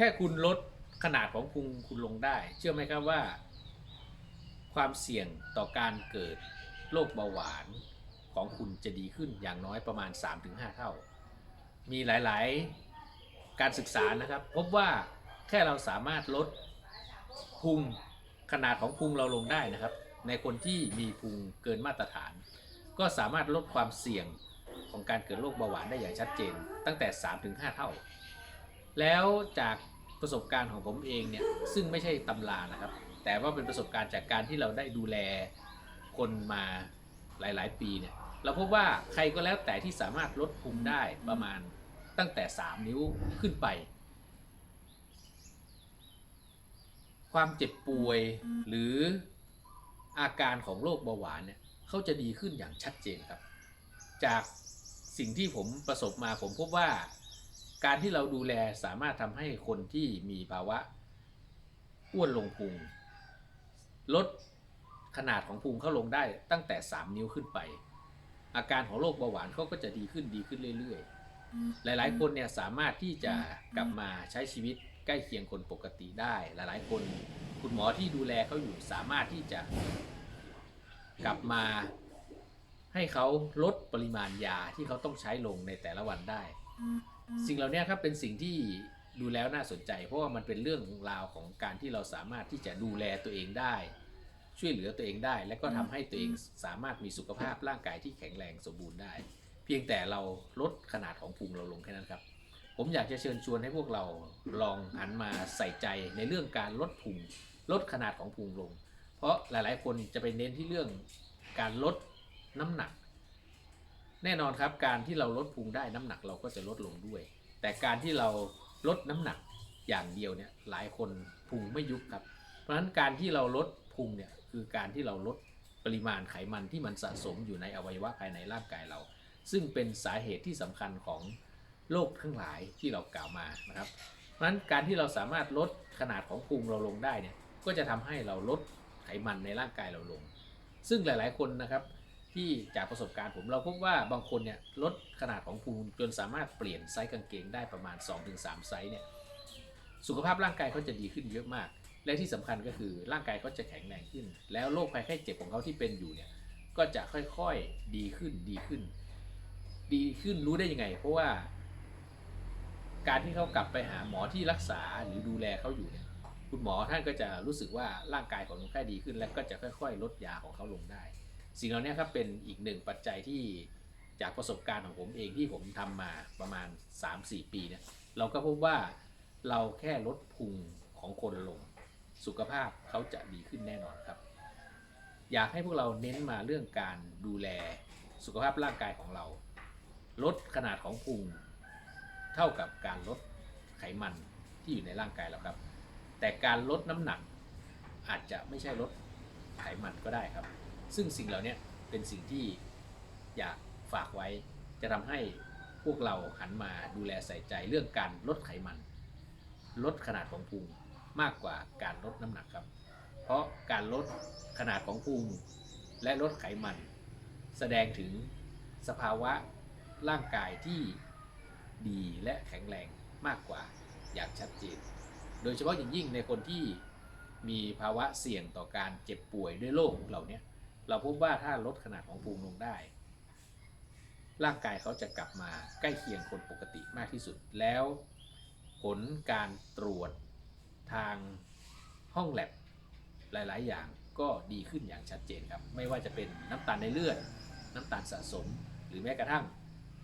แค่คุณลดขนาดของพุงคุณลงได้ เชื่อไหมครับว่า ความเสี่ยงต่อการเกิดโรคเบาหวานของคุณจะดีขึ้นอย่างน้อยประมาณ 3-5 เท่า มีหลายๆการศึกษานะครับ พบว่าแค่เราสามารถลดพุงขนาดของพุงเราลงได้นะครับ ในคนที่มีพุงเกินมาตรฐาน ก็สามารถลดความเสี่ยงของการเกิดโรคเบาหวานได้อย่างชัดเจน ตั้งแต่ 3-5 เท่า แล้วจากประสบการณ์ของผมเองเนี่ยซึ่งไม่ใช่ตำรานะครับ แต่ว่าเป็นประสบการณ์จากการที่เราได้ดูแลคนมาหลาย ๆ ปีเนี่ยเราพบว่าใครก็แล้วแต่ที่สามารถลดพุงได้ประมาณตั้งแต่ 3 นิ้วขึ้นไป ความเจ็บป่วยหรืออาการของโรคเบาหวานเนี่ยเขาจะดีขึ้นอย่างชัดเจนครับ จากสิ่งที่ผมประสบมาผมพบว่า การที่เราดูแลสามารถทำให้คนที่มีภาวะอ้วนลงพุงลดขนาดของพุงเขาลงได้ตั้งแต่ 3 นิ้วขึ้นไป อาการของโรคเบาหวานเขาก็จะดีขึ้นดีขึ้นเรื่อยๆ หลายๆ คนเนี่ยสามารถที่จะกลับมาใช้ชีวิตใกล้เคียงคนปกติได้ หลายๆ คนคุณหมอที่ดูแลเขาอยู่สามารถที่จะกลับมาให้เขาลดปริมาณยาที่เขาต้องใช้ลงในแต่ละวันได้ สิ่งเหล่านี้ครับเป็นสิ่งที่ดูแล้วน่าสนใจ เพราะว่ามันเป็นเรื่องราวของการที่เราสามารถที่จะดูแลตัวเองได้ ช่วยเหลือตัวเองได้ และก็ทำให้ตัวเองสามารถมีสุขภาพร่างกายที่แข็งแรงสมบูรณ์ได้ เพียงแต่เราลดขนาดของพุงเราลงแค่นั้นครับ ผมอยากจะเชิญชวนให้พวกเราลองหันมาใส่ใจในเรื่องการลดพุงลดขนาดของพุงลง เพราะหลายๆ คนจะไปเน้นที่เรื่องการลดน้ำหนัก แน่นอนครับการที่เราลดพุงได้น้ำหนักเราก็จะลดลงด้วย แต่การที่เราลดน้ำหนักอย่างเดียวเนี่ยหลายคนพุงไม่ยุบครับ เพราะฉะนั้นการที่เราลดพุงเนี่ยคือการที่เราลดปริมาณไขมันที่มันสะสมอยู่ในอวัยวะภายในร่างกายเรา ซึ่งเป็นสาเหตุที่สำคัญของโรคทั้งหลายที่เรากล่าวมานะครับ เพราะฉะนั้นการที่เราสามารถลดขนาดของพุงเราลงได้เนี่ยก็จะทำให้เราลดไขมันในร่างกายเราลง ซึ่งหลาย ๆ คนนะครับ ที่จากประสบการณ์ผมเราพบว่าบางคนเนี่ยลดขนาดของพุงจนสามารถเปลี่ยนไซส์กางเกงได้ประมาณ 2-3 ไซส์เนี่ยสุขภาพร่างกายเขาจะดีขึ้นเยอะมาก และที่สำคัญก็คือร่างกายเขาจะแข็งแรงขึ้น แล้วโรคภัยไข้เจ็บของเขาที่เป็นอยู่เนี่ยก็จะค่อยๆดีขึ้นดีขึ้น ดีขึ้นรู้ได้ยังไง เพราะว่า การที่เขากลับไปหาหมอที่รักษาหรือดูแลเขาอยู่เนี่ยคุณหมอท่านก็จะรู้สึกว่าร่างกายของคนไข้ดีขึ้น และก็จะค่อย ๆ ลดยาของเขาลงได้ สิ่งเหล่านี้ครับเป็นอีกหนึ่งปัจจัยที่จากประสบการณ์ของผมเองที่ผมทำมาประมาณ 3-4 ปีเนี่ยเราก็พบว่าเราแค่ลดพุงของคนลง สุขภาพเขาจะดีขึ้นแน่นอนครับ อยากให้พวกเราเน้นมาเรื่องการดูแลสุขภาพร่างกายของเรา ลดขนาดของพุงเท่ากับการลดไขมันที่อยู่ในร่างกายเราครับ แต่การลดน้ำหนักอาจจะไม่ใช่ลดไขมันก็ได้ครับ ซึ่งสิ่งเหล่านี้เป็นสิ่งที่อยากฝากไว้ จะทำให้พวกเราหันมาดูแลใส่ใจเรื่องการลดไขมัน ลดขนาดของพุงมากกว่าการลดน้ำหนักครับ เพราะการลดขนาดของพุงและลดไขมัน แสดงถึงสภาวะร่างกายที่ดีและแข็งแรงมากกว่าอย่างชัดเจน โดยเฉพาะอย่างยิ่งในคนที่มีภาวะเสี่ยงต่อการเจ็บป่วยด้วยโรคเหล่านี้ เราพบว่าถ้าลดขนาดของภูมิลงได้ ร่างกายเขาจะกลับมาใกล้เคียงคนปกติมากที่สุดแล้วผลการตรวจทางห้องแลบหลาย ๆ อย่างก็ดีขึ้นอย่างชัดเจนครับ ไม่ว่าจะเป็นน้ำตาลในเลือด น้ำตาลสะสม หรือแม้กระทั่ง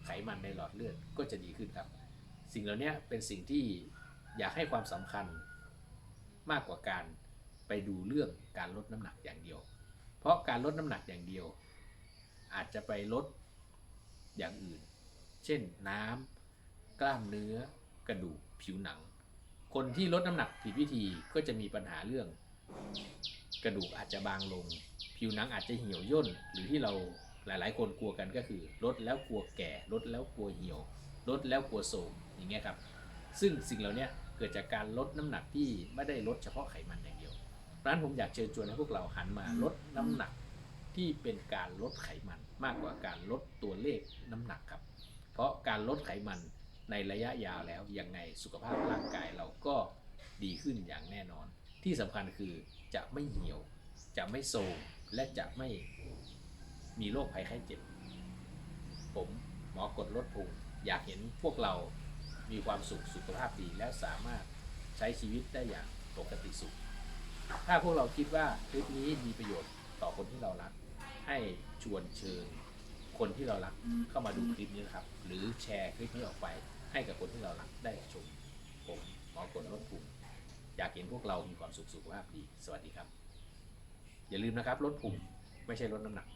ไขมันในหลอดเลือดก็จะดีขึ้นครับ สิ่งเหล่านี้เป็นสิ่งที่อยากให้ความสำคัญมากกว่าการไปดูเรื่องการลดน้ำหนักอย่างเดียว เพราะการลดน้ำหนักอย่างเดียว อาจจะไปลดอย่างอื่น เช่นน้ำกล้ามเนื้อ กระดูกผิวหนัง คนที่ลดน้ำหนักผิดวิธีก็จะมีปัญหาเรื่อง กระดูกอาจจะบางลง ผิวหนังอาจจะเหี่ยวย่นหรือที่เราหลาย ๆ คนกลัวกันก็คือลดแล้วกลัวแก่ลดแล้วกลัวเหี่ยวลดแล้วกลัวโทรมอย่างเงี้ยครับ ซึ่งสิ่งเหล่านี้เกิดจากการลดน้ำหนักที่ไม่ได้ลดเฉพาะไขมันอย่างเดียว เพราะฉะนั้นผมอยากเชิญชวนให้พวกเราหันมาลดน้ำหนักที่เป็นการลดไขมันมากกว่าการลดตัวเลขน้ำหนักครับ เพราะการลดไขมันในระยะยาวแล้วยังไงสุขภาพร่างกายเราก็ดีขึ้นอย่างแน่นอน ที่สำคัญคือจะไม่เหี่ยว จะไม่โทมและจะไม่มีโรคภัยไข้เจ็บ ผมหมอกดลดพุงอยากเห็นพวกเรามีความสุขสุขภาพดีและสามารถใช้ชีวิตได้อย่างปกติสุข ถ้าพวกเราคิดว่าคลิปนี้มีประโยชน์ต่อคนที่เรารัก ให้ชวนเชิญคนที่เรารักเข้ามาดูคลิปนี้นะครับ หรือแชร์คลิปนี้ออกไป ให้กับคนที่เรารักได้ชมผมหมอกดลดพุงอยากเห็นพวกเรามีความสุขสุขภาพดี สวัสดีครับ อย่าลืมนะครับลดพุงไม่ใช่ลดน้ำหนัก